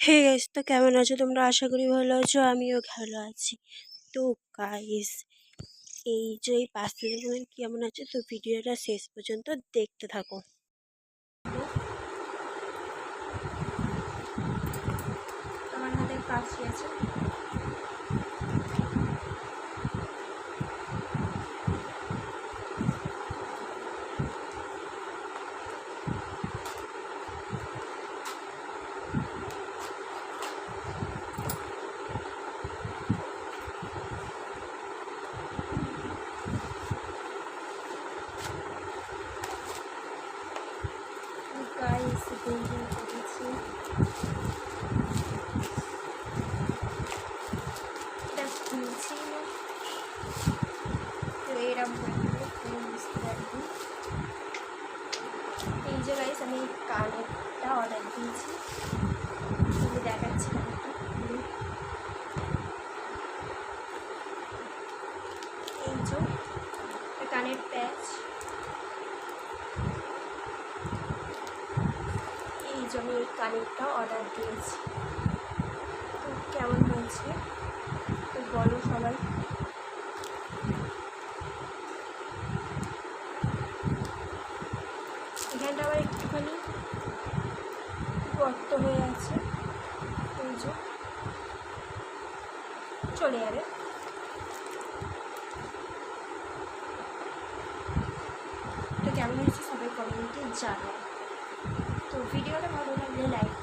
Hey guys, তো কেমন আছো? তোমরা আশা করি ভালো আছো, আমিও ভালো আছি। তো গাইস, এই যে এই পাঁচ দিনের কেমন আছে? তো ভিডিওটা শেষ পর্যন্ত দেখতে থাকো। তোমার হাতে কাশি আছে? গাইস বেরিয়ে পড়েছি এটা খুলছি তো এরম বুঝতে পারবি এই যে গাইস আমি কানেরটা অর্ডার দিয়েছি তুমি দেখাচ্ছি কানেরটা এই যে কানের প্যাচ এই যে আমি এই কানেরটা অর্ডার দিয়েছি। তো কেমন হয়েছে? তো বলো সবাই। এখানটা আবার একটুখানি গর্ত হয়ে আছে। এই যে। চলে যাবে। তো কেমন হয়েছে সবাই কমেন্টে জানাও। তো ভিডিওটা ভালো লাগলে লাইক